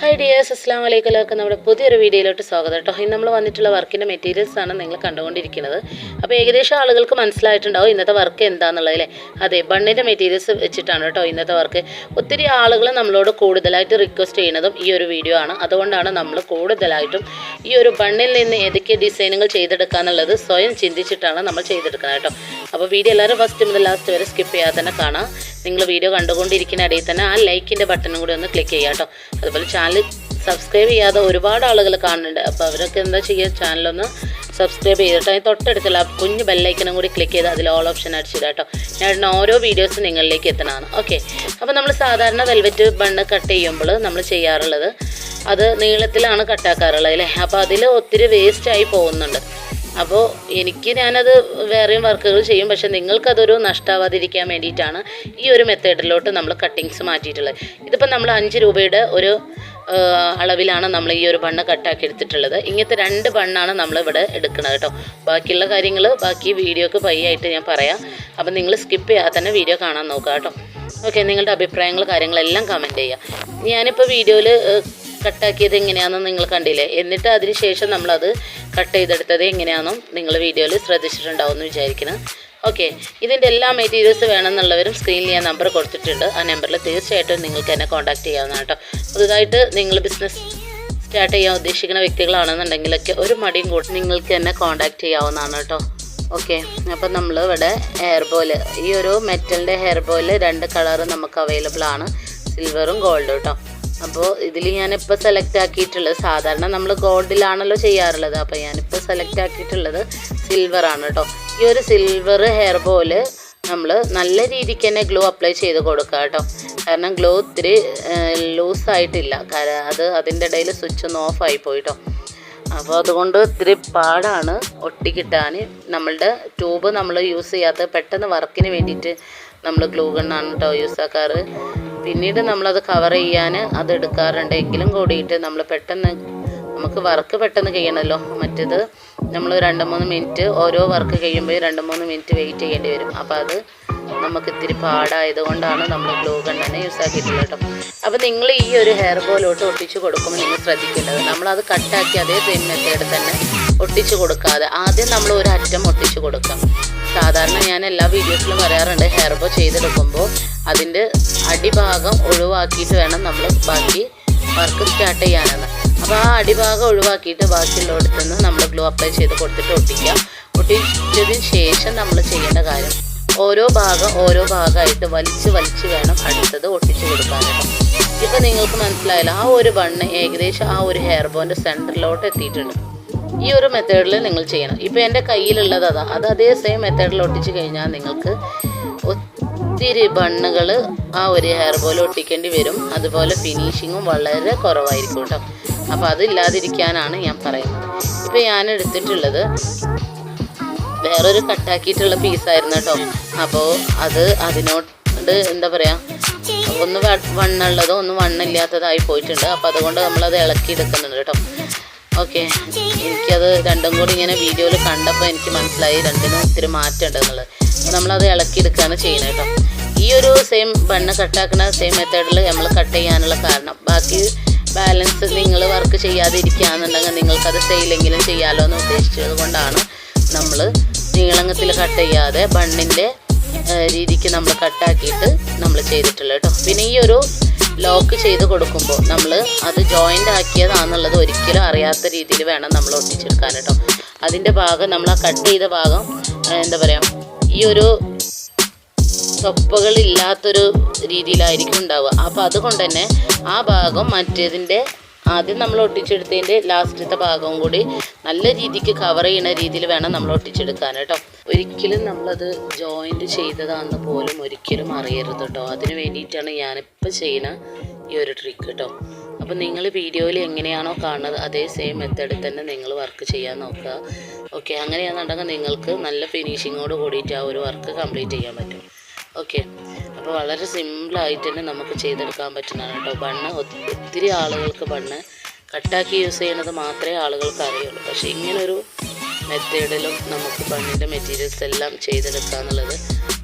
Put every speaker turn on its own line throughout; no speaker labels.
Hi dears അസ്ലാം വലൈക്കും എല്ലാവർക്കും നമ്മുടെ പുതിയൊരു വീഡിയോയിലോട്ട് സ്വാഗതം കേട്ടോ. ഇന്ന് നമ്മൾ വന്നിട്ടുള്ള വർക്കിന്റെ മെറ്റീരിയൽസ് ആണ് നിങ്ങൾ കണ്ടുകൊണ്ടിരിക്കുന്നത്. അപ്പോൾ ഏകദേശം ആളുകൾക്ക് മനസ്സിലായിട്ടുണ്ടാവും ഇന്നത്തെ വർക്ക് എന്താണെന്നുള്ളത് അല്ലേ അതെ ബണ്ണിന്റെ മെറ്റീരിയൽസ് വെച്ചിട്ടാണ് കേട്ടോ ഇന്നത്തെ വർക്ക്. ഒത്തിരി ആളുകൾ നമ്മളോട് കൂടുതലായിട്ട് റിക്വസ്റ്റ് ചെയ്യുന്നതും ഈ ഒരു വീഡിയോ ആണ്. അതുകൊണ്ടാണ് നമ്മൾ കൂടുതലായിട്ടും ഈ ഒരു ബണ്ണിൽ നിന്ന് ഏതൊക്കെ ഡിസൈനുകൾ ചെയ്തെടുക്കുക എന്നുള്ളത് സ്വയം ചിന്തിച്ചിട്ടാണ് നമ്മൾ ചെയ്തെടുക്കുന്നത് കേട്ടോ. അപ്പോൾ വീഡിയോ എല്ലാവരും ഫസ്റ്റ് മുതൽ ലാസ്റ്റ് വരെ സ്കിപ്പ് ചെയ്യാതെ തന്നെ കാണാം. നിങ്ങൾ വീഡിയോ കണ്ടുകൊണ്ടിരിക്കുന്ന ഇടയിൽ തന്നെ ആ ലൈക്കിന്റെ ബട്ടണും കൂടി ഒന്ന് ക്ലിക്ക് ചെയ്യുക കേട്ടോ. അതുപോലെ ചാനൽ സബ്സ്ക്രൈബ് ചെയ്യാതെ ഒരുപാട് ആളുകൾ കാണുന്നുണ്ട്. അപ്പോൾ അവരൊക്കെ എന്താ ചെയ്യുക ചാനലൊന്ന് സബ്സ്ക്രൈബ് ചെയ്തിട്ട് അതിന് തൊട്ടടുത്തുള്ള കുഞ്ഞ് ബെല്ലൈക്കനും കൂടി ക്ലിക്ക് ചെയ്ത് അതിൽ ഓൾ ഓപ്ഷൻ അടിച്ചിടുക കേട്ടോ. ഞാൻ ഓരോ വീഡിയോസ് നിങ്ങളിലേക്ക് എത്തണമെന്ന് ഓക്കെ അപ്പോൾ നമ്മൾ സാധാരണ വെൽവെറ്റ് ബണ്ണ് കട്ട് ചെയ്യുമ്പോൾ നമ്മൾ ചെയ്യാറുള്ളത് അത് നീളത്തിലാണ് കട്ടാക്കാറുള്ളത് അല്ലേ? അപ്പോൾ അതിൽ ഒത്തിരി വേസ്റ്റായി പോകുന്നുണ്ട്. അപ്പോൾ എനിക്ക് ഞാനത് വേറെയും വർക്കുകൾ ചെയ്യും. പക്ഷെ നിങ്ങൾക്കതൊരു നഷ്ടമാവാതിരിക്കാൻ വേണ്ടിയിട്ടാണ് ഈ ഒരു മെത്തേഡിലോട്ട് നമ്മൾ കട്ടിങ്സ് മാറ്റിയിട്ടുള്ളത്. ഇതിപ്പോൾ നമ്മൾ അഞ്ച് രൂപയുടെ ഒരു അളവിലാണ് നമ്മൾ ഈ ഒരു ബണ്ണ് കട്ടാക്കി എടുത്തിട്ടുള്ളത്. ഇങ്ങനത്തെ രണ്ട് ബണ്ണാണ് നമ്മൾ ഇവിടെ എടുക്കുന്നത് കേട്ടോ. ബാക്കിയുള്ള കാര്യങ്ങൾ ബാക്കി വീഡിയോക്ക് പയ്യായിട്ട് ഞാൻ പറയാം. അപ്പം നിങ്ങൾ സ്കിപ്പ് ചെയ്യാതെ തന്നെ വീഡിയോ കാണാൻ നോക്കുക കേട്ടോ. ഓക്കെ നിങ്ങളുടെ അഭിപ്രായങ്ങൾ കാര്യങ്ങളെല്ലാം കമന്റ് ചെയ്യുക. ഞാനിപ്പോൾ വീഡിയോയിൽ കട്ടാക്കിയത് എങ്ങനെയാണെന്ന് നിങ്ങൾ കണ്ടില്ലേ? എന്നിട്ട് അതിനുശേഷം നമ്മളത് കട്ട് ചെയ്തെടുത്തത് എങ്ങനെയാണെന്നും നിങ്ങൾ വീഡിയോയിൽ ശ്രദ്ധിച്ചിട്ടുണ്ടാവും എന്ന് വിചാരിക്കുന്നു. ഓക്കെ ഇതിന്റെ എല്ലാ മെറ്റീരിയൽസ് വേണമെന്നുള്ളവരും സ്ക്രീനിൽ ഞാൻ നമ്പർ കൊടുത്തിട്ടുണ്ട്. ആ നമ്പറിൽ തീർച്ചയായിട്ടും നിങ്ങൾക്ക് എന്നെ കോൺടാക്ട് ചെയ്യാവുന്നതാണ് കേട്ടോ പുതുതായിട്ട് നിങ്ങൾ ബിസിനസ് സ്റ്റാർട്ട് ചെയ്യാൻ ഉദ്ദേശിക്കുന്ന വ്യക്തികളാണെന്നുണ്ടെങ്കിലൊക്കെ ഒരു മടിയും കൂടി നിങ്ങൾക്ക് എന്നെ കോൺടാക്ട് ചെയ്യാവുന്നതാണ് കേട്ടോ ഓക്കെ അപ്പം നമ്മൾ ഇവിടെ ഹെയർ ബോൽ ഈ ഒരു മെറ്റലിന്റെ ഹെയർ ബോയിൽ രണ്ട് കളറും നമുക്ക് അവൈലബിൾ ആണ്. സിൽവറും ഗോൾഡും കേട്ടോ അപ്പോൾ ഇതിൽ ഞാനിപ്പോൾ സെലക്ട് ആക്കിയിട്ടുള്ളത് സാധാരണ നമ്മൾ ഗോൾഡിലാണല്ലോ ചെയ്യാറുള്ളത്. അപ്പോൾ ഞാനിപ്പോൾ സെലക്ട് ആക്കിയിട്ടുള്ളത് സിൽവർ ആണ് കേട്ടോ ഈ ഒരു സിൽവർ ഹെയർ ബോൽ നമ്മൾ നല്ല രീതിക്ക് തന്നെ ഗ്ലോ അപ്ലൈ ചെയ്ത് കൊടുക്കുക കേട്ടോ കാരണം ഗ്ലോ ഒത്തിരി ലൂസായിട്ടില്ല കാരണം അത് അതിന്റെ ഇടയിൽ സ്വിച്ച് ഒന്ന് ഓഫ് ആയി പോയിട്ടോ അപ്പോൾ അതുകൊണ്ട് ഇത്തിരി പാടാണ് ഒട്ടിക്കിട്ടാൻ നമ്മളുടെ ട്യൂബ് നമ്മൾ യൂസ് ചെയ്യാത്ത പെട്ടെന്ന് വർക്കിന് വേണ്ടിയിട്ട് നമ്മൾ ഗ്ലൂ ഗണ്ണാണ് കേട്ടോ യൂസ് ആക്കാറ്. പിന്നീട് നമ്മളത് കവർ ചെയ്യാൻ അത് എടുക്കാറുണ്ട് എങ്കിലും കൂടിയിട്ട് നമ്മൾ പെട്ടെന്ന് നമുക്ക് വർക്ക് പെട്ടെന്ന് ചെയ്യണമല്ലോ മറ്റേത് നമ്മൾ രണ്ട് മൂന്ന് മിനിറ്റ് ഓരോ വർക്ക് ചെയ്യുമ്പോൾ രണ്ട് മൂന്ന് മിനിറ്റ് വെയിറ്റ് ചെയ്യേണ്ടി വരും. അപ്പോൾ അത് നമുക്ക് ഇത്തിരി പാടായതുകൊണ്ടാണ് നമ്മൾ ഗ്ലൂ ഗണ്ണനെ യൂസ് ആക്കിയിട്ടുള്ളത് കേട്ടോ അപ്പോൾ നിങ്ങൾ ഈ ഒരു ഹെയർ ബോലോട്ട് ഒട്ടിച്ച് കൊടുക്കുമ്പോൾ നിങ്ങൾ ശ്രദ്ധിക്കേണ്ടത് നമ്മളത് കട്ടാക്കി അതേ സെയിം മെത്തേഡ് തന്നെ ഒട്ടിച്ച് കൊടുക്കാതെ ആദ്യം നമ്മൾ ഒരു അറ്റം ഒട്ടിച്ച് കൊടുക്കാം. സാധാരണ ഞാൻ എല്ലാ വീഡിയോസിലും പറയാറുണ്ട് ഹെയർ ബോ ചെയ്തെടുക്കുമ്പോൾ അതിന്റെ അടിഭാഗം ഒഴിവാക്കിയിട്ട് വേണം നമ്മൾ ബാക്കി വർക്ക് സ്റ്റാർട്ട് ചെയ്യാനെന്ന്. അപ്പോൾ ആ അടിഭാഗം ഒഴിവാക്കിയിട്ട് ബാക്കിയുള്ള നിന്ന് നമ്മൾ ഗ്ലൂ അപ്ലൈ ചെയ്ത് കൊടുത്തിട്ട് ഒട്ടിക്കാം. ഒട്ടിച്ചതിന് ശേഷം നമ്മൾ ചെയ്യേണ്ട കാര്യം ഓരോ ഭാഗം ഓരോ ഭാഗമായിട്ട് വലിച്ച് വലിച്ച് വേണം അടുത്തത് ഒട്ടിച്ചു കൊടുക്കാനായിട്ട്. ഇപ്പം നിങ്ങൾക്ക് മനസ്സിലായല്ലോ ആ ഒരു ബണ്ണ് ഏകദേശം ആ ഒരു ഹെയർ ബോന്റെ സെന്ററിലോട്ട് എത്തിയിട്ടുണ്ട്. ഈ ഒരു മെത്തേഡിൽ നിങ്ങൾ ചെയ്യണം. ഇപ്പോൾ എന്റെ കയ്യിലുള്ളത് അതാ. അത് അതേ സെയിം മെത്തേഡിൽ ഒട്ടിച്ച് കഴിഞ്ഞാൽ നിങ്ങൾക്ക് ഒത്തിരി ബണ്ണുകൾ ആ ഒരു ഹെയർ ബോൾ ഒട്ടിക്കേണ്ടി വരും. അതുപോലെ ഫിനിഷിങ്ങും വളരെ കുറവായിരിക്കും കേട്ടോ അപ്പോൾ അതില്ലാതിരിക്കാനാണ് ഞാൻ പറയുന്നത്. ഇപ്പോൾ ഞാൻ എടുത്തിട്ടുള്ളത് വേറൊരു കട്ടാക്കിയിട്ടുള്ള പീസായിരുന്നു കേട്ടോ അപ്പോൾ അത് അതിനോട് എന്താ പറയുക ഒന്ന് വണ്ണുള്ളതോ ഒന്ന് വണ്ണില്ലാത്തതായി പോയിട്ടുണ്ട്. അപ്പോൾ അതുകൊണ്ട് നമ്മളത് ഇളക്കി എടുക്കുന്നുണ്ട് കേട്ടോ ഓക്കെ. എനിക്കത് രണ്ടും കൂടി ഇങ്ങനെ വീഡിയോയിൽ കണ്ടപ്പോൾ എനിക്ക് മനസ്സിലായി രണ്ടിനും ഒത്തിരി മാറ്റം എന്നുള്ളത്. അപ്പോൾ നമ്മളത് ഇളക്കി എടുക്കുകയാണ് ചെയ്യുന്നത് കേട്ടോ. ഈ ഒരു സെയിം ബണ്ണ് കട്ടാക്കുന്ന സെയിം മെത്തേഡിൽ നമ്മൾ കട്ട് ചെയ്യാനുള്ള കാരണം. ബാക്കി ബാലൻസ് നിങ്ങൾ വർക്ക് ചെയ്യാതെ ഇരിക്കുകയാണെന്നുണ്ടെങ്കിൽ നിങ്ങൾക്കത് സെയിലെങ്കിലും ചെയ്യാമല്ലോ എന്ന് ഉദ്ദേശിച്ചത് കൊണ്ടാണ് നമ്മൾ നീളങ്ങത്തിൽ കട്ട് ചെയ്യാതെ ബണ്ണിന്റെ രീതിക്ക് നമ്മൾ കട്ടാക്കിയിട്ട് നമ്മൾ ചെയ്തിട്ടുള്ളത് കേട്ടോ. പിന്നെ ഈ ഒരു ലോക്ക് ചെയ്ത് കൊടുക്കുമ്പോൾ നമ്മൾ അത് ജോയിന്റ് ആക്കിയതാണെന്നുള്ളത് ഒരിക്കലും അറിയാത്ത രീതിയിൽ വേണം നമ്മൾ ഒട്ടിച്ചെടുക്കാൻ കേട്ടോ. അതിന്റെ ഭാഗം നമ്മൾ ആ കട്ട് ചെയ്ത ഭാഗം എന്താ പറയുക ഈ ഒരു തൊപ്പകളില്ലാത്തൊരു രീതിയിലായിരിക്കും ഉണ്ടാവുക. അപ്പോൾ അതുകൊണ്ട് തന്നെ ആ ഭാഗം മറ്റേതിന്റെ ആദ്യം നമ്മൾ ഒട്ടിച്ചെടുത്തതിന്റെ ലാസ്റ്റത്തെ ഭാഗവും കൂടി നല്ല രീതിക്ക് കവർ ചെയ്യുന്ന രീതിയിൽ വേണം നമ്മൾ ഒട്ടിച്ചെടുക്കാൻ കേട്ടോ. ഒരിക്കലും നമ്മളത് ജോയിന്റ് ചെയ്തതാണെന്ന് പോലും ഒരിക്കലും അറിയരുത് കേട്ടോ. അതിന് വേണ്ടിയിട്ടാണ് ഞാനിപ്പോൾ ചെയ്യുന്ന ഈ ഒരു ട്രിക്ക് കേട്ടോ. അപ്പം നിങ്ങൾ വീഡിയോയിൽ എങ്ങനെയാണോ കാണുന്നത് അതേ സെയിം മെത്തേഡിൽ തന്നെ നിങ്ങൾ വർക്ക് ചെയ്യാൻ നോക്കുക. ഓക്കെ അങ്ങനെയാണെന്നുണ്ടെങ്കിൽ നിങ്ങൾക്ക് നല്ല ഫിനിഷിങ്ങോട് കൂടിയിട്ട് ആ ഒരു വർക്ക് കംപ്ലീറ്റ് ചെയ്യാൻ പറ്റും. ഓക്കെ അപ്പോൾ വളരെ സിമ്പിളായിട്ട് തന്നെ നമുക്ക് ചെയ്തെടുക്കാൻ പറ്റുന്നതാണ് കേട്ടോ. ബണ്ണ് ഒത്തി- ഒത്തിരി ആളുകൾക്ക് ബണ്ണ് കട്ടാക്കി യൂസ് ചെയ്യുന്നത് മാത്രമേ ആളുകൾക്ക് അറിയുള്ളൂ. പക്ഷേ ഇങ്ങനൊരു മെത്തേഡിലും നമുക്ക് ബണ്ണിന്റെ മെറ്റീരിയൽസ് എല്ലാം ചെയ്തെടുക്കുക എന്നുള്ളത്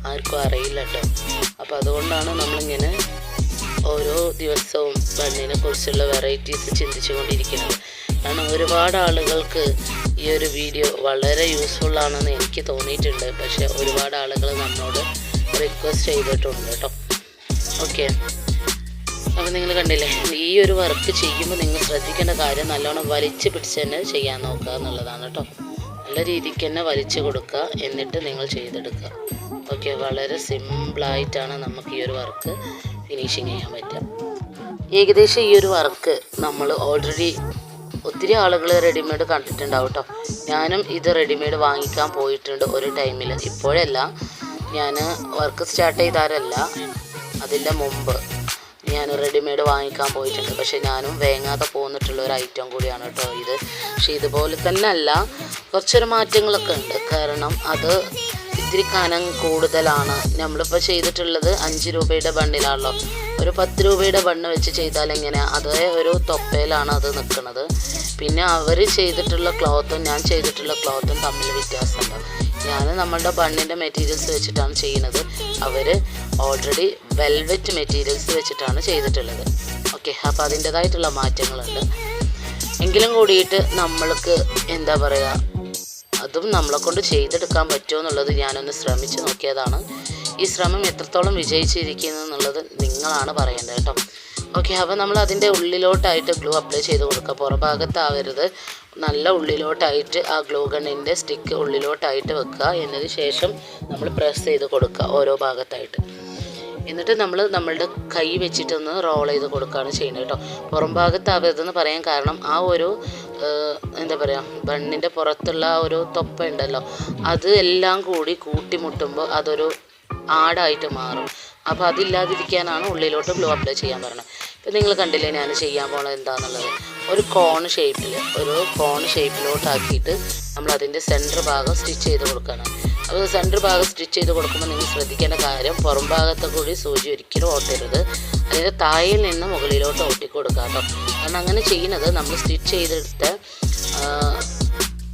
ആർക്കും അറിയില്ല കേട്ടോ. അപ്പോൾ അതുകൊണ്ടാണ് നമ്മളിങ്ങനെ ഓരോ ദിവസവും ബണ്ണിനെ കുറിച്ചുള്ള വെറൈറ്റീസ് ചിന്തിച്ചു കൊണ്ടിരിക്കുന്നത് കാരണം ഒരുപാട് ആളുകൾക്ക് ഈ ഒരു വീഡിയോ വളരെ യൂസ്ഫുൾ ആണെന്ന് എനിക്ക് തോന്നിയിട്ടുണ്ട്. പക്ഷേ ഒരുപാട് ആളുകൾ നമ്മളോട് റിക്വസ്റ്റ് ചെയ്തിട്ടുണ്ട് കേട്ടോ. ഓക്കെ അപ്പോൾ നിങ്ങൾ കണ്ടില്ലേ ഈ ഒരു വർക്ക് ചെയ്യുമ്പോൾ നിങ്ങൾ ശ്രദ്ധിക്കേണ്ട കാര്യം നല്ലോണം വലിച്ച് പിടിച്ച് തന്നെ ചെയ്യാൻ നോക്കുക എന്നുള്ളതാണ് കേട്ടോ. നല്ല രീതിക്ക് തന്നെ വലിച്ചു കൊടുക്കുക എന്നിട്ട് നിങ്ങൾ ചെയ്തെടുക്കുക. ഓക്കെ വളരെ സിമ്പിളായിട്ടാണ് നമുക്ക് ഈ ഒരു വർക്ക് ഫിനിഷിങ് ചെയ്യാൻ പറ്റുക. ഏകദേശം ഈ ഒരു വർക്ക് നമ്മൾ ഓൾറെഡി ഒത്തിരി ആളുകൾ റെഡിമെയ്ഡ് കണ്ടിട്ടുണ്ടാവും കേട്ടോ. ഞാനും ഇത് റെഡിമെയ്ഡ് വാങ്ങിക്കാൻ പോയിട്ടുണ്ട് ഒരു ടൈമിൽ ഇപ്പോഴല്ല ഞാൻ വർക്ക് സ്റ്റാർട്ട് ചെയ്താലല്ല അതിന്റെ മുമ്പ് ഞാൻ റെഡിമെയ്ഡ് വാങ്ങിക്കാൻ പോയിട്ടുണ്ട്. പക്ഷേ ഞാനും വേങ്ങാതെ പോന്നിട്ടുള്ള ഒരു ഐറ്റം കൂടിയാണ് കേട്ടോ ഇത്. പക്ഷേ ഇതുപോലെ തന്നെ അല്ല കുറച്ചൊരു മാറ്റങ്ങളൊക്കെ ഉണ്ട്. കാരണം അത് ഇത്തിരി കനം കൂടുതലാണ്. നമ്മളിപ്പോൾ ചെയ്തിട്ടുള്ളത് അഞ്ച് രൂപയുടെ ബണ്ണിലാണല്ലോ. ഒരു പത്ത് രൂപയുടെ ബണ്ണ് വെച്ച് ചെയ്താൽ എങ്ങനെ അതേ ഒരു തൊപ്പയിലാണ് അത് നിൽക്കുന്നത് പിന്നെ അവർ ചെയ്തിട്ടുള്ള ക്ലോത്തും ഞാൻ ചെയ്തിട്ടുള്ള ക്ലോത്തും തമ്മിൽ വ്യത്യാസമുണ്ട്. ഞാൻ നമ്മളുടെ ബണ്ണിന്റെ മെറ്റീരിയൽസ് വെച്ചിട്ടാണ് ചെയ്യുന്നത്. അവർ ഓൾറെഡി വെൽവെറ്റ് മെറ്റീരിയൽസ് വെച്ചിട്ടാണ് ചെയ്തിട്ടുള്ളത്. ഓക്കെ അപ്പോൾ അതിന്റെതായിട്ടുള്ള മാറ്റങ്ങളുണ്ട്. എങ്കിലും കൂടിയിട്ട് നമ്മൾക്ക് എന്താ പറയുക അതും നമ്മളെ കൊണ്ട് ചെയ്തെടുക്കാൻ പറ്റുമോ എന്നുള്ളത് ഞാനൊന്ന് ശ്രമിച്ചു നോക്കിയതാണ്. ഈ ശ്രമം എത്രത്തോളം വിജയിച്ചിരിക്കുന്നു എന്നുള്ളത് നിങ്ങളാണ് പറയേണ്ടത് കേട്ടോ. ഓക്കെ അപ്പോൾ നമ്മൾ അതിന്റെ ഉള്ളിലോട്ടായിട്ട് ഗ്ലൂ അപ്ലൈ ചെയ്ത് കൊടുക്കുക. പുറഭാഗത്താവരുത്. നല്ല ഉള്ളിലോട്ടായിട്ട് ആ ഗ്ലൂ ഗണ്ണിന്റെ സ്റ്റിക്ക് ഉള്ളിലോട്ടായിട്ട് വെക്കുക. എന്നതിന് ശേഷം നമ്മൾ പ്രസ് ചെയ്ത് കൊടുക്കുക ഓരോ ഭാഗത്തായിട്ട്. എന്നിട്ട് നമ്മൾ നമ്മളുടെ കൈ വെച്ചിട്ടൊന്ന് റോൾ ചെയ്ത് കൊടുക്കുകയാണ് ചെയ്യുന്നത് കേട്ടോ. പുറം ഭാഗത്താവരുതെന്ന് പറയാൻ കാരണം ആ ഒരു എന്താ പറയുക ബണ്ണിന്റെ പുറത്തുള്ള ആ ഒരു തൊപ്പ ഉണ്ടല്ലോ. അത് എല്ലാം കൂടി കൂട്ടിമുട്ടുമ്പോൾ അതൊരു ആടായിട്ട് മാറും. അപ്പോൾ അതില്ലാതിരിക്കാനാണ് ഉള്ളിലോട്ട് ഗ്ലൂ അപ്ലൈ ചെയ്യാൻ പറയുന്നത് ഇപ്പം നിങ്ങൾ കണ്ടില്ലേ ഞാൻ ചെയ്യാൻ പോണത് എന്താണെന്നുള്ളത് ഒരു കോൺ ഷേപ്പിൽ ഒരു കോൺ ഷേപ്പിലോട്ടാക്കിയിട്ട് നമ്മൾ അതിന്റെ സെന്റർ ഭാഗം സ്റ്റിച്ച് ചെയ്ത് കൊടുക്കുകയാണ് അപ്പോൾ സെന്റർ ഭാഗം സ്റ്റിച്ച് ചെയ്ത് കൊടുക്കുമ്പോൾ നിങ്ങൾ ശ്രദ്ധിക്കേണ്ട കാര്യം പുറം ഭാഗത്തെ കൂടി സൂചി ഒരിക്കലും ഓട്ടരുത് അതിന്റെ തായിൽ നിന്ന് മുകളിലോട്ട് ഓട്ടി കൊടുക്കുക കേട്ടോ. കാരണം അങ്ങനെ ചെയ്യുന്നത് നമ്മൾ സ്റ്റിച്ച് ചെയ്തെടുത്ത്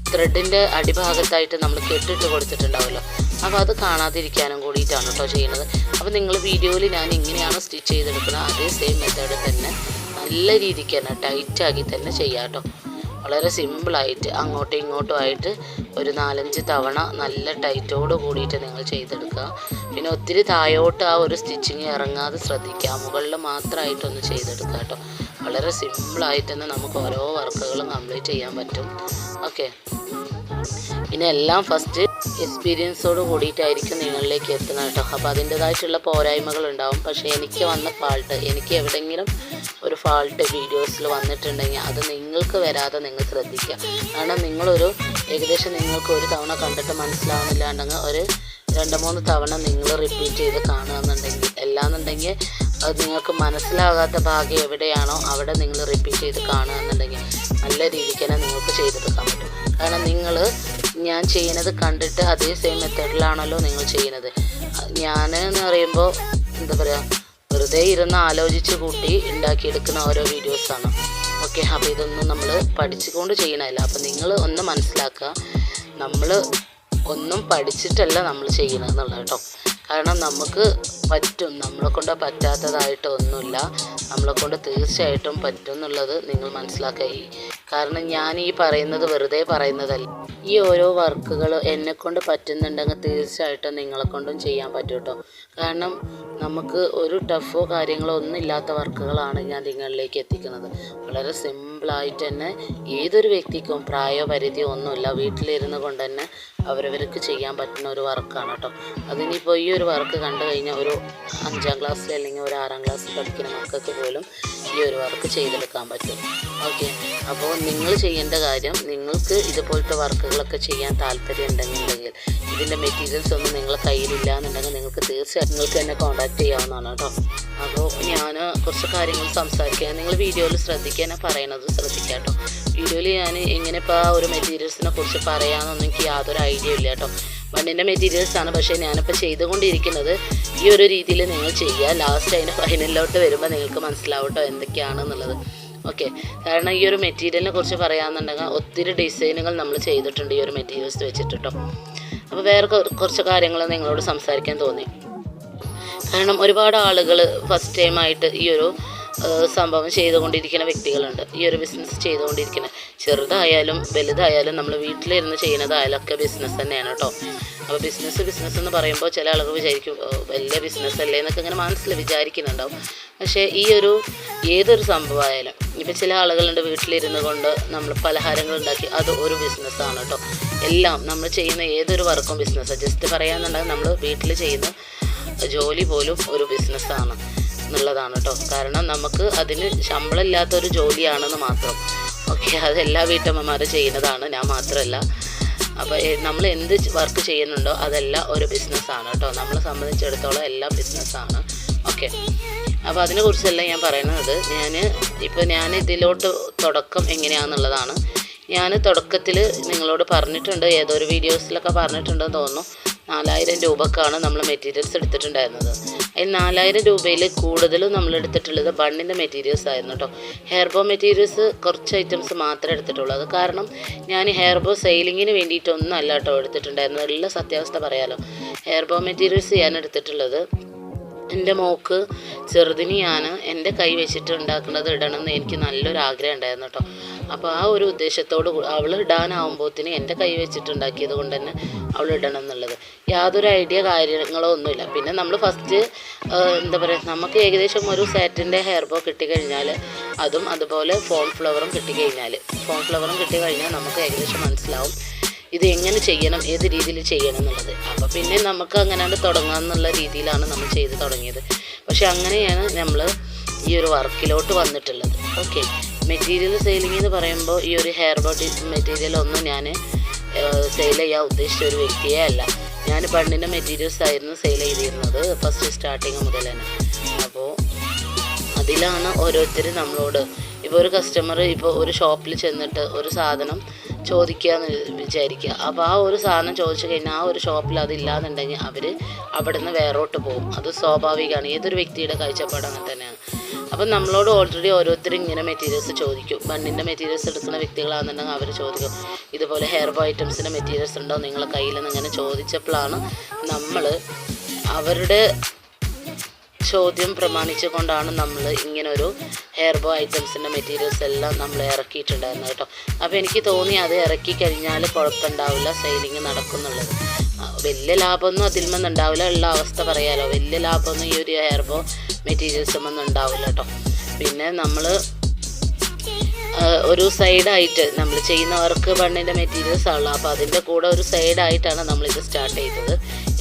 ത്രെഡിന്റെ അടിഭാഗത്തായിട്ട് നമ്മൾ കെട്ടിട്ട് കൊടുത്തിട്ടുണ്ടാവുമല്ലോ അപ്പോൾ അത് കാണാതിരിക്കാനും കൂടിയിട്ടാണ് കേട്ടോ ചെയ്യുന്നത് അപ്പോൾ നിങ്ങൾ വീഡിയോയിൽ ഞാൻ ഇങ്ങനെയാണ് സ്റ്റിച്ച് ചെയ്തെടുക്കുന്നത് അതേ സെയിം മെത്തേഡ് തന്നെ നല്ല രീതിക്ക് തന്നെ ടൈറ്റാക്കി തന്നെ ചെയ്യാം വളരെ സിമ്പിളായിട്ട് അങ്ങോട്ടും ഇങ്ങോട്ടും ആയിട്ട് ഒരു നാലഞ്ച് തവണ നല്ല ടൈറ്റോട് കൂടിയിട്ട് നിങ്ങൾ ചെയ്തെടുക്കുക. പിന്നെ ഒത്തിരി താഴോട്ട് ആ ഒരു സ്റ്റിച്ചിങ് ഇറങ്ങാതെ ശ്രദ്ധിക്കുക. മുകളിൽ മാത്രമായിട്ടൊന്ന് ചെയ്തെടുക്കുക കേട്ടോ വളരെ സിമ്പിളായിട്ട് തന്നെ നമുക്ക് ഓരോ വർക്കുകളും കംപ്ലീറ്റ് ചെയ്യാൻ പറ്റും. ഓക്കെ പിന്നെ എല്ലാം ഫസ്റ്റ് എക്സ്പീരിയൻസോട് കൂടിയിട്ടായിരിക്കും നിങ്ങളിലേക്ക് എത്തുന്നത് കേട്ടോ. അപ്പോൾ അതിന്റെതായിട്ടുള്ള പോരായ്മകൾ ഉണ്ടാവും പക്ഷേ എനിക്ക് വന്ന ഫാൾട്ട് എനിക്ക് എവിടെയെങ്കിലും ഒരു ഫാൾട്ട് വീഡിയോസിൽ വന്നിട്ടുണ്ടെങ്കിൽ അത് നിങ്ങൾക്ക് വരാതെ നിങ്ങൾ ശ്രദ്ധിക്കുക. കാരണം നിങ്ങളൊരു ഏകദേശം നിങ്ങൾക്ക് ഒരു തവണ കണ്ടിട്ട് മനസ്സിലാവുന്നില്ലാണ്ടെങ്കിൽ ഒരു രണ്ട് മൂന്ന് തവണ നിങ്ങൾ റിപ്പീറ്റ് ചെയ്ത് കാണുകയെന്നുണ്ടെങ്കിൽ എല്ലാന്നുണ്ടെങ്കിൽ അത് നിങ്ങൾക്ക് മനസ്സിലാകാത്ത ഭാഗം എവിടെയാണോ അവിടെ നിങ്ങൾ റിപ്പീറ്റ് ചെയ്ത് കാണുകയെന്നുണ്ടെങ്കിൽ നല്ല രീതിക്ക് തന്നെ നിങ്ങൾക്ക് ചെയ്തെടുക്കാൻ പറ്റും. കാരണം നിങ്ങൾ ഞാൻ ചെയ്യുന്നത് കണ്ടിട്ട് അതേ സെയിം മെത്തേഡിലാണല്ലോ നിങ്ങൾ ചെയ്യുന്നത്. ഞാൻ എന്ന് പറയുമ്പോൾ എന്താ പറയുക വെറുതെ ഇരുന്ന് ആലോചിച്ച് കൂട്ടി ഉണ്ടാക്കിയെടുക്കുന്ന ഓരോ വീഡിയോസാണ് ഓക്കെ അപ്പോൾ ഇതൊന്നും നമ്മൾ പഠിച്ചുകൊണ്ട് ചെയ്യണമല്ല അപ്പോൾ നിങ്ങൾ ഒന്ന് മനസ്സിലാക്കുക നമ്മൾ ഒന്നും പഠിച്ചിട്ടല്ല നമ്മൾ ചെയ്യണം എന്നുള്ളത് കേട്ടോ കാരണം നമുക്ക് പറ്റും നമ്മളെ കൊണ്ട് പറ്റാത്തതായിട്ട് ഒന്നുമില്ല. നമ്മളെ കൊണ്ട് തീർച്ചയായിട്ടും പറ്റും എന്നുള്ളത് നിങ്ങൾ മനസ്സിലാക്കുക കാരണം ഞാൻ ഈ പറയുന്നത് വെറുതെ പറയുന്നതല്ല. ഈ ഓരോ വർക്കുകൾ എന്നെ കൊണ്ട് പറ്റുന്നുണ്ടെങ്കിൽ തീർച്ചയായിട്ടും നിങ്ങളെ കൊണ്ടും ചെയ്യാൻ പറ്റും കേട്ടോ കാരണം നമുക്ക് ഒരു ടഫോ കാര്യങ്ങളോ ഒന്നും ഇല്ലാത്ത വർക്കുകളാണ് ഞാൻ നിങ്ങളിലേക്ക് എത്തിക്കുന്നത്. വളരെ സിമ്പിളായിട്ട് തന്നെ ഏതൊരു വ്യക്തിക്കും പ്രായോ പരിധിയോ ഒന്നുമില്ല. വീട്ടിലിരുന്ന് കൊണ്ട് തന്നെ അവരവർക്ക് ചെയ്യാൻ പറ്റുന്ന ഒരു വർക്കാണ് കേട്ടോ അതിനിപ്പോൾ ഈ ഒരു വർക്ക് കണ്ടു കഴിഞ്ഞാൽ ഒരു അഞ്ചാം ക്ലാസ്സിൽ അല്ലെങ്കിൽ ഒരു ആറാം ക്ലാസ്സിൽ പഠിക്കുന്ന മക്കൾക്ക് പോലും ഈ ഒരു വർക്ക് ചെയ്തെടുക്കാൻ പറ്റും. ഓക്കെ അപ്പോൾ നിങ്ങൾ ചെയ്യേണ്ട കാര്യം നിങ്ങൾക്ക് ഇതുപോലത്തെ വർക്കുകളൊക്കെ ചെയ്യാൻ താല്പര്യം ഉണ്ടെന്നുണ്ടെങ്കിൽ ഇതിന്റെ മെറ്റീരിയൽസ് ഒന്നും നിങ്ങളെ കയ്യിലില്ല എന്നുണ്ടെങ്കിൽ നിങ്ങൾക്ക് തീർച്ചയായും നിങ്ങൾക്ക് എന്നെ കോൺടാക്ട് ചെയ്യാവുന്നതാണ് കേട്ടോ അപ്പോൾ ഞാൻ കുറച്ച് കാര്യങ്ങൾ സംസാരിക്കാൻ നിങ്ങൾ വീഡിയോയിൽ ശ്രദ്ധിക്കാൻ പറയുന്നത് ശ്രദ്ധിക്കാം കേട്ടോ വീഡിയോയിൽ ഞാൻ എങ്ങനെ ഇപ്പോൾ ആ ഒരു മെറ്റീരിയൽസിനെ കുറിച്ച് പറയാമെന്നൊന്നും എനിക്ക് യാതൊരു ഐഡിയ ഇല്ല കേട്ടോ മണ്ണിന്റെ മെറ്റീരിയൽസാണ് പക്ഷേ ഞാനിപ്പോൾ ചെയ്തുകൊണ്ടിരിക്കുന്നത് ഈ ഒരു രീതിയിൽ നിങ്ങൾ ചെയ്യുക. ലാസ്റ്റ് അതിന്റെ ഫൈനലിലോട്ട് വരുമ്പോൾ നിങ്ങൾക്ക് മനസ്സിലാവും കേട്ടോ എന്തൊക്കെയാണെന്നുള്ളത്. ഓക്കെ കാരണം ഈ ഒരു മെറ്റീരിയലിനെ കുറിച്ച് പറയാമെന്നുണ്ടെങ്കിൽ ഒത്തിരി ഡിസൈനുകൾ നമ്മൾ ചെയ്തിട്ടുണ്ട് ഈ ഒരു മെറ്റീരിയൽസ് വെച്ചിട്ട് അപ്പോൾ വേറെ കുറച്ച് കാര്യങ്ങൾ നിങ്ങളോട് സംസാരിക്കാൻ തോന്നി. കാരണം ഒരുപാട് ആളുകൾ ഫസ്റ്റ് ടൈമായിട്ട് ഈ ഒരു സംഭവം ചെയ്തുകൊണ്ടിരിക്കുന്ന വ്യക്തികളുണ്ട്. ഈ ഒരു ബിസിനസ് ചെയ്തുകൊണ്ടിരിക്കുന്ന ചെറുതായാലും വലുതായാലും നമ്മൾ വീട്ടിലിരുന്ന് ചെയ്യുന്നതായാലും ഒക്കെ ബിസിനസ് തന്നെയാണ് കേട്ടോ. അപ്പോൾ ബിസിനസ് ബിസിനസ് എന്ന് പറയുമ്പോൾ ചില ആളുകൾ വിചാരിക്കും വലിയ ബിസിനസ് അല്ലേ? എന്നൊക്കെ ഇങ്ങനെ മനസ്സിൽ വിചാരിക്കുന്നുണ്ടാവും. പക്ഷേ ഈ ഒരു ഏതൊരു സംഭവമായാലും ഇപ്പം ചില ആളുകളുണ്ട് വീട്ടിലിരുന്ന് കൊണ്ട് നമ്മൾ പലഹാരങ്ങൾ ഉണ്ടാക്കി അത് ഒരു ബിസിനസ്സാണ് കേട്ടോ. എല്ലാം നമ്മൾ ചെയ്യുന്ന ഏതൊരു വർക്കും ബിസിനസ്സാണ് ജസ്റ്റ് പറയാന്നുണ്ടെങ്കിൽ നമ്മൾ വീട്ടിൽ ചെയ്യുന്ന ജോലി പോലും ഒരു ബിസിനസ്സാണ് എന്നുള്ളതാണ് കേട്ടോ കാരണം നമുക്ക് അതിന് ശമ്പളം ഇല്ലാത്തൊരു ജോലിയാണെന്ന് മാത്രം. ഓക്കെ അതെല്ലാ വീട്ടമ്മമാരും ചെയ്യുന്നതാണ് ഞാൻ മാത്രമല്ല. അപ്പോൾ നമ്മൾ എന്ത് വർക്ക് ചെയ്യുന്നുണ്ടോ അതെല്ലാം ഒരു ബിസിനസ്സാണ് കേട്ടോ നമ്മളെ സംബന്ധിച്ചിടത്തോളം എല്ലാം ബിസിനസ്സാണ്. ഓക്കെ. അപ്പോൾ അതിനെക്കുറിച്ചല്ല ഞാൻ പറയുന്നത് ഞാൻ ഇപ്പോൾ ഞാൻ ഇതിലോട്ട് തുടക്കം എങ്ങനെയാണെന്നുള്ളതാണ് ഞാൻ തുടക്കത്തിൽ നിങ്ങളോട് പറഞ്ഞിട്ടുണ്ട് ഏതോ ഒരു വീഡിയോസിലൊക്കെ പറഞ്ഞിട്ടുണ്ടെന്ന് തോന്നുന്നു. നാലായിരം രൂപക്കാണ് നമ്മൾ മെറ്റീരിയൽസ് എടുത്തിട്ടുണ്ടായിരുന്നത്. ഈ നാലായിരം രൂപയിൽ കൂടുതലും നമ്മൾ എടുത്തിട്ടുള്ളത് ബണ്ണിന്റെ മെറ്റീരിയൽസ് ആയിരുന്നു കേട്ടോ ഹെയർബോ മെറ്റീരിയൽസ് കുറച്ച് ഐറ്റംസ് മാത്രമേ എടുത്തിട്ടുള്ളൂ. അത് കാരണം ഞാൻ ഹെയർബോ സെയിലിങ്ങിന് വേണ്ടിയിട്ടൊന്നും അല്ല കേട്ടോ എടുത്തിട്ടുണ്ടായിരുന്നത്. ഉള്ള സത്യാവസ്ഥ പറയാലോ. ഹെയർബോ മെറ്റീരിയൽസ് ഞാൻ എടുത്തിട്ടുള്ളത് എന്റെ മോക്ക് ചെറുതിനിയാണ് എന്റെ കൈ വെച്ചിട്ട് ഉണ്ടാക്കുന്നത് ഇടണമെന്ന് എനിക്ക് നല്ലൊരു ആഗ്രഹം ഉണ്ടായിരുന്നു കേട്ടോ. അപ്പോൾ ആ ഒരു ഉദ്ദേശത്തോട് അവൾ ഇടാനാവുമ്പോഴത്തേന് എന്റെ കൈ വെച്ചിട്ട് ഉണ്ടാക്കിയത് കൊണ്ട് തന്നെ അവൾ ഇടണം എന്നുള്ളത് യാതൊരു ഐഡിയ കാര്യങ്ങളോ ഒന്നുമില്ല. പിന്നെ നമ്മൾ ഫസ്റ്റ് എന്താ പറയുക നമുക്ക് ഏകദേശം ഒരു സാറ്റിന്റെ ഹെയർ ബോ കിട്ടിക്കഴിഞ്ഞാൽ അതും അതുപോലെ ഫോൺ ഫ്ലവറും കിട്ടിക്കഴിഞ്ഞാൽ. ഫോൺ ഫ്ലവറും കിട്ടിക്കഴിഞ്ഞാൽ നമുക്ക് ഏകദേശം മനസ്സിലാവും. ഇത് എങ്ങനെ ചെയ്യണം ഏത് രീതിയിൽ ചെയ്യണം എന്നുള്ളത്. അപ്പോൾ പിന്നെ നമുക്ക് അങ്ങനെയാണ് തുടങ്ങാമെന്നുള്ള രീതിയിലാണ് നമ്മൾ ചെയ്ത് തുടങ്ങിയത്. പക്ഷെ അങ്ങനെയാണ് നമ്മൾ ഈ ഒരു വർക്കിലോട്ട് വന്നിട്ടുള്ളത്. ഓക്കെ. മെറ്റീരിയൽ സെയിലിംഗ് എന്ന് പറയുമ്പോൾ ഈ ഒരു ഹെയർ ബോഡി മെറ്റീരിയൽ ഒന്നും ഞാൻ സെയിൽ ചെയ്യാൻ ഉദ്ദേശിച്ച ഒരു വ്യക്തിയേ അല്ല. ഞാൻ പണ്ടിന്റെ മെറ്റീരിയൽസ് ആയിരുന്നു സെയിൽ ചെയ്തിരുന്നത് ഫസ്റ്റ് സ്റ്റാർട്ടിങ് മുതൽ തന്നെ. അപ്പോൾ അതിലാണ് ഓരോരുത്തർ നമ്മളോട് ഇപ്പോൾ ഒരു കസ്റ്റമർ ഇപ്പോൾ ഒരു ഷോപ്പിൽ ചെന്നിട്ട് ഒരു സാധനം ചോദിക്കുക എന്ന് വിചാരിക്കുക അപ്പോൾ ആ ഒരു സാധനം ചോദിച്ചു കഴിഞ്ഞാൽ ആ ഒരു ഷോപ്പിൽ അതില്ലാന്നുണ്ടെങ്കിൽ അവർ അവിടെ നിന്ന് വേറോട്ട് പോകും. അത് സ്വാഭാവികമാണ് ഏതൊരു വ്യക്തിയുടെ കാഴ്ചപ്പാട് അങ്ങനെ തന്നെയാണ്. അപ്പം നമ്മളോട് ഓൾറെഡി ഓരോരുത്തരും ഇങ്ങനെ മെറ്റീരിയൽസ് ചോദിക്കും. മണ്ണിന്റെ മെറ്റീരിയൽസ് എടുക്കുന്ന വ്യക്തികളാണെന്നുണ്ടെങ്കിൽ അവർ ചോദിക്കും ഇതുപോലെ ഹെയർ ഐറ്റംസിന്റെ മെറ്റീരിയൽസ് ഉണ്ടോ നിങ്ങളെ കയ്യിൽ നിന്ന് ഇങ്ങനെ ചോദിച്ചപ്പോഴാണ് നമ്മൾ അവരുടെ ചോദ്യം പ്രമാണിച്ചുകൊണ്ടാണ് നമ്മൾ ഇങ്ങനൊരു ഹെയർ ബോ ഐറ്റംസിന്റെ മെറ്റീരിയൽസ് എല്ലാം നമ്മൾ ഇറക്കിയിട്ടുണ്ടായിരുന്നു കേട്ടോ. അപ്പോൾ എനിക്ക് തോന്നി അത് ഇറക്കി കഴിഞ്ഞാൽ കുഴപ്പമുണ്ടാവില്ല സെയിലിങ് നടക്കുന്നുള്ളത്. വലിയ ലാഭമൊന്നും അതിൽ നിന്നുണ്ടാവില്ല ഉള്ള അവസ്ഥ പറയാലോ. വലിയ ലാഭമൊന്നും ഈ ഒരു ഹെയർ ബോ മെറ്റീരിയൽസും ഒന്നും ഉണ്ടാവില്ല കേട്ടോ. പിന്നെ നമ്മൾ ഒരു സൈഡായിട്ട് നമ്മൾ ചെയ്യുന്ന വർക്ക് ബണ്ണിന്റെ മെറ്റീരിയൽസ് ആണല്ലോ. അപ്പോൾ അതിന്റെ കൂടെ ഒരു സൈഡായിട്ടാണ് നമ്മളിത് സ്റ്റാർട്ട് ചെയ്തത്.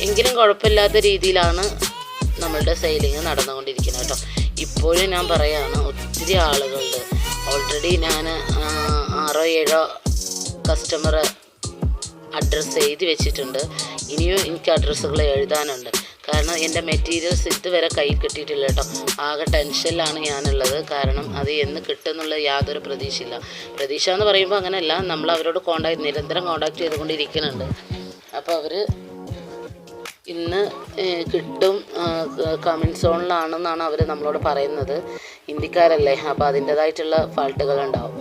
എങ്കിലും കുഴപ്പമില്ലാത്ത രീതിയിലാണ് നമ്മളുടെ സെയിലിങ് നടന്നുകൊണ്ടിരിക്കുന്നത് കേട്ടോ. ഇപ്പോഴും ഞാൻ പറയുകയാണ് ഒത്തിരി ആളുകളുണ്ട്. ഓൾറെഡി ഞാൻ ആറോ ഏഴോ കസ്റ്റമർ അഡ്രസ്സ് എഴുതി വെച്ചിട്ടുണ്ട്. ഇനിയും എനിക്ക് അഡ്രസ്സുകൾ എഴുതാനുണ്ട്. കാരണം എന്റെ മെറ്റീരിയൽസ് ഇതുവരെ കൈ കിട്ടിയിട്ടില്ല കേട്ടോ. ആകെ ടെൻഷനിലാണ് ഞാനുള്ളത്. കാരണം അത് എന്ന് കിട്ടുന്നുള്ള യാതൊരു പ്രതീക്ഷയില്ല. പ്രതീക്ഷ എന്ന് പറയുമ്പോൾ അങ്ങനെയല്ല. നമ്മൾ അവരോട് കോണ്ടാക്ട് നിരന്തരം കോണ്ടാക്ട് ചെയ്തുകൊണ്ടിരിക്കുന്നുണ്ട്. അപ്പോൾ അവർ ഇന്ന് കിട്ടും കമന്റ് സോണിലാണെന്നാണ് അവർ നമ്മളോട് പറയുന്നത്. ഹിന്ദിക്കാരല്ലേ അപ്പോൾ അതിന്റേതായിട്ടുള്ള ഫാൾട്ടുകൾ ഉണ്ടാവും.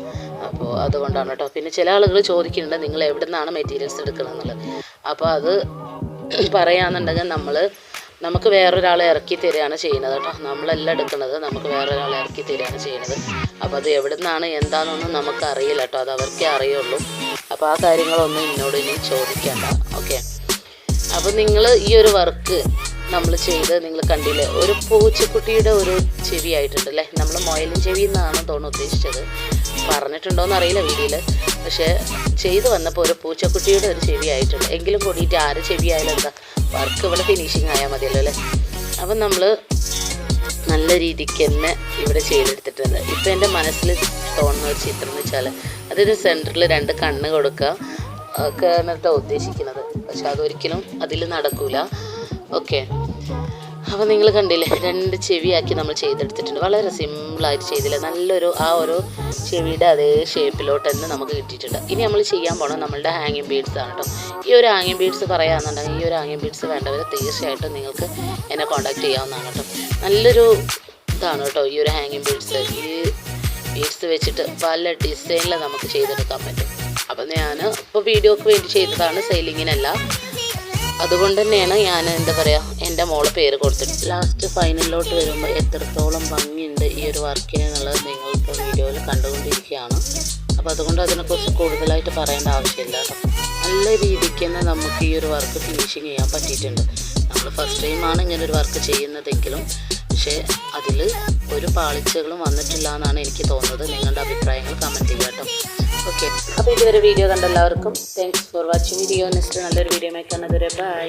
അപ്പോൾ അതുകൊണ്ടാണ് കേട്ടോ പിന്നെ ചില ആളുകൾ ചോദിക്കുന്നുണ്ട് നിങ്ങൾ എവിടെ നിന്നാണ് മെറ്റീരിയൽസ് എടുക്കുന്നത് എന്നുള്ളത് അപ്പോൾ അത് പറയാന്നുണ്ടെങ്കിൽ നമ്മൾ നമുക്ക് വേറൊരാളെ ഇറക്കി തരികയാണ് ചെയ്യുന്നത് കേട്ടോ നമ്മളല്ല എടുക്കുന്നത് നമുക്ക് വേറൊരാളെ ഇറക്കി തരികയാണ് ചെയ്യുന്നത്. അപ്പോൾ അത് എവിടെ നിന്നാണ് എന്താണെന്നൊന്നും നമുക്ക് അറിയില്ല കേട്ടോ അത് അവർക്കേ അറിയുള്ളൂ. അപ്പോൾ ആ കാര്യങ്ങളൊന്നും എന്നോട് ഇനി ചോദിക്കേണ്ട. ഓക്കെ? അപ്പോൾ നിങ്ങൾ ഈ ഒരു വർക്ക് നമ്മൾ ചെയ്ത് നിങ്ങൾ കണ്ടില്ലേ? ഒരു പൂച്ചക്കുട്ടിയുടെ ഒരു ചെവി ആയിട്ടുണ്ട് അല്ലേ നമ്മൾ മൊയലും ചെവി എന്നാണ് തോന്നുന്നു ഉദ്ദേശിച്ചത്. പറഞ്ഞിട്ടുണ്ടോയെന്ന് അറിയില്ല വീഡിയോയിൽ പക്ഷേ ചെയ്ത് വന്നപ്പോൾ ഒരു പൂച്ചക്കുട്ടിയുടെ ഒരു ചെവി ആയിട്ടുണ്ട്. എങ്കിലും കൂടിയിട്ട് ആര് ചെവി ആയാലും എന്താ? വർക്ക് ഇവിടെ ഫിനിഷിങ് ആയാൽ മതിയല്ലോ അല്ലേ? അപ്പം നമ്മൾ നല്ല രീതിക്ക് തന്നെ ഇവിടെ ചെയ്തെടുത്തിട്ടുണ്ട്. ഇപ്പം എന്റെ മനസ്സിൽ തോന്നുന്ന ഒരു ചിത്രം എന്ന് വെച്ചാൽ അതിന് സെന്ററിൽ രണ്ട് കണ്ണ് കൊടുക്കുക. ഒക്കെ കേട്ടോ ഉദ്ദേശിക്കുന്നത്. പക്ഷെ അതൊരിക്കലും അതിൽ നടക്കൂല. ഓക്കെ. അപ്പോൾ നിങ്ങൾ കണ്ടില്ലേ രണ്ട് ചെവിയാക്കി നമ്മൾ ചെയ്തെടുത്തിട്ടുണ്ട്. വളരെ സിമ്പിളായിട്ട് ചെയ്തില്ല. നല്ലൊരു ആ ഒരു ചെവിയുടെ അതേ ഷേപ്പിലോട്ട് തന്നെ നമുക്ക് കിട്ടിയിട്ടുണ്ട്. ഇനി നമ്മൾ ചെയ്യാൻ പോകണം നമ്മളുടെ ഹാങ്ങിങ് ബീഡ്സ് ആണ് കേട്ടോ ഈ ഒരു ഹാങ്ങിങ് ബീഡ്സ് പറയാമെന്നുണ്ടെങ്കിൽ ഈ ഒരു ഹാങ്ങിങ് ബീഡ്സ് വേണ്ടവർ തീർച്ചയായിട്ടും നിങ്ങൾക്ക് എന്നെ കോൺടാക്ട് ചെയ്യാവുന്നതാണ് കേട്ടോ നല്ലൊരു ഇതാണ് കേട്ടോ ഈ ഒരു ഹാങ്ങിങ് ബീഡ്സ് ഈ ബീഡ്സ് വെച്ചിട്ട് പല ഡിസൈനിൽ നമുക്ക് ചെയ്തെടുക്കാൻ പറ്റും. അപ്പം ഞാൻ ഇപ്പോൾ വീഡിയോക്ക് വേണ്ടി ചെയ്തതാണ് സെയിലിങ്ങിനല്ല അതുകൊണ്ട് തന്നെയാണ് ഞാൻ എന്താ പറയുക എന്റെ മോൾ പേര് കൊടുത്തിട്ട് ലാസ്റ്റ് ഫൈനലിലോട്ട് വരുമ്പോൾ എത്രത്തോളം ഭംഗിയുണ്ട് ഈ ഒരു വർക്കിന് എന്നുള്ളത് നിങ്ങളിപ്പോൾ വീഡിയോയിൽ കണ്ടുകൊണ്ടിരിക്കുകയാണ്. അപ്പോൾ അതുകൊണ്ട് അതിനെക്കുറിച്ച് കൂടുതലായിട്ട് പറയേണ്ട ആവശ്യമില്ല നല്ല രീതിക്ക് തന്നെ നമുക്ക് ഈ ഒരു വർക്ക് ഫിനിഷിങ് ചെയ്യാൻ പറ്റിയിട്ടുണ്ട്. നമ്മൾ ഫസ്റ്റ് ടൈമാണ് ഇങ്ങനെ ഒരു വർക്ക് ചെയ്യുന്നതെങ്കിലും പക്ഷേ അതിൽ ഒരു പാളിച്ചകളും വന്നിട്ടില്ല എന്നാണ് എനിക്ക് തോന്നുന്നത്. നിങ്ങളുടെ അഭിപ്രായങ്ങൾ കമന്റ് ചെയ്യുക കേട്ടോ. ഓക്കെ അപ്പോൾ ഇതുവരെ വീഡിയോ കണ്ട എല്ലാവർക്കും thanks for watching video next നല്ലൊരു വീഡിയോ മേക്കാൻ അതുവരെ ബൈ